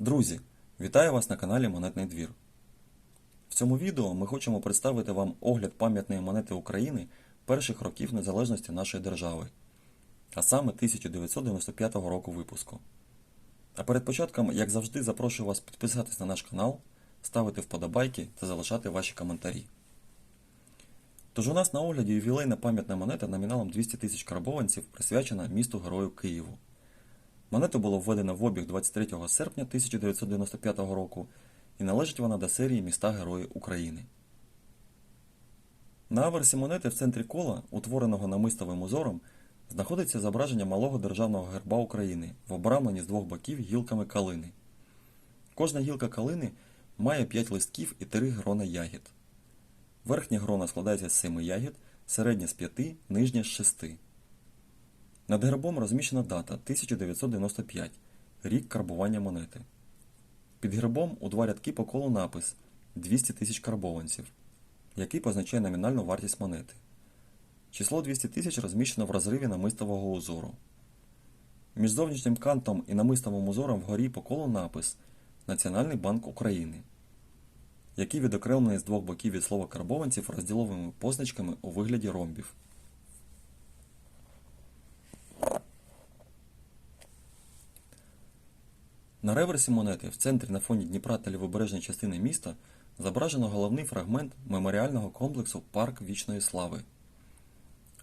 Друзі, вітаю вас на каналі Монетний двір. В цьому відео ми хочемо представити вам огляд пам'ятної монети України перших років незалежності нашої держави, а саме 1995 року випуску. А перед початком, як завжди, запрошую вас підписатись на наш канал, ставити вподобайки та залишати ваші коментарі. Тож у нас на огляді ювілейна пам'ятна монета номіналом 200 тисяч карбованців присвячена місту Герою Києву. Монету було введено в обіг 23 серпня 1995 року і належить вона до серії Міста Герої України. На аверсі монети в центрі кола, утвореного намистовим узором, знаходиться зображення малого державного герба України в обрамленні з двох боків гілками калини. Кожна гілка калини має 5 листків і 3 грона ягід. Верхня грона складається з 7 ягід, середня з 5, нижня з 6. Над гербом розміщена дата 1995, рік карбування монети. Під гербом у два рядки по колу напис 200 тисяч карбованців, який позначає номінальну вартість монети. Число 200 тисяч розміщено в розриві намистового узору. Між зовнішнім кантом і намистовим узором вгорі по колу напис Національний банк України, який відокремлений з двох боків від слова карбованців розділовими позначками у вигляді ромбів. На реверсі монети в центрі на фоні Дніпра та лівобережної частини міста зображено головний фрагмент меморіального комплексу Парк Вічної Слави.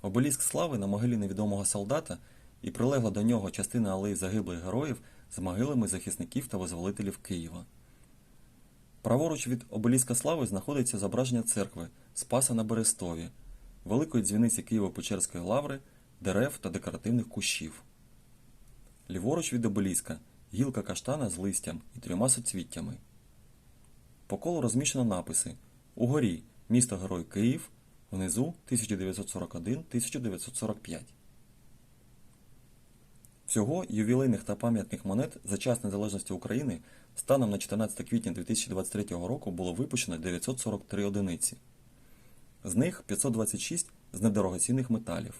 Обеліск слави на могилі невідомого солдата і прилегла до нього частина алеї загиблих героїв з могилами захисників та визволителів Києва. Праворуч від обеліска слави знаходиться зображення церкви Спаса на Берестові, великої дзвіниці Києво-Печерської лаври, дерев та декоративних кущів. Ліворуч від обеліска гілка каштана з листям і трьома соцвіттями. По колу розміщено написи Угорі місто Герой Київ, внизу 1941-1945. Всього ювілейних та пам'ятних монет за час незалежності України станом на 14 квітня 2023 року було випущено 943 одиниці. З них 526 з недорогоцінних металів.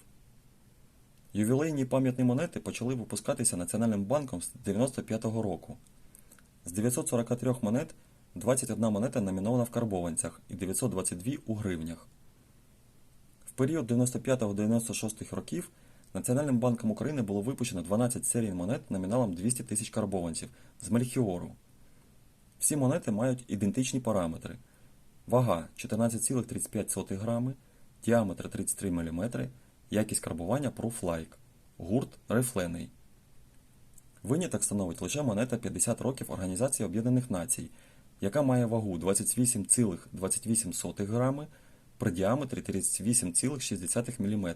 Ювілейні пам'ятні монети почали випускатися Національним банком з 95-го року. З 943 монет 21 монета номінована в карбованцях і 922 у гривнях. В період 95-96 років Національним банком України було випущено 12 серій монет номіналом 200 тисяч карбованців з мельхіору. Всі монети мають ідентичні параметри. Вага 14,35 грами, діаметр 33 мм, якість карбування Proof-Like, гурт рифлений. Виняток становить лише монета 50 років Організації Об'єднаних Націй, яка має вагу 28,28 грами при діаметрі 38,6 мм.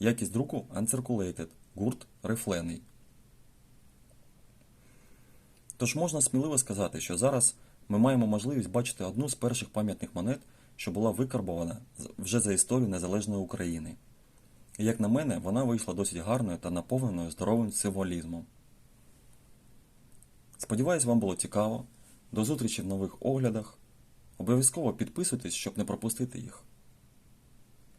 Якість друку Uncirculated, гурт рифлений. Тож можна сміливо сказати, що зараз ми маємо можливість бачити одну з перших пам'ятних монет, що була викарбована вже за історію незалежної України. І як на мене, вона вийшла досить гарною та наповненою здоровим символізмом. Сподіваюсь, вам було цікаво. До зустрічі в нових оглядах. Обов'язково підписуйтесь, щоб не пропустити їх.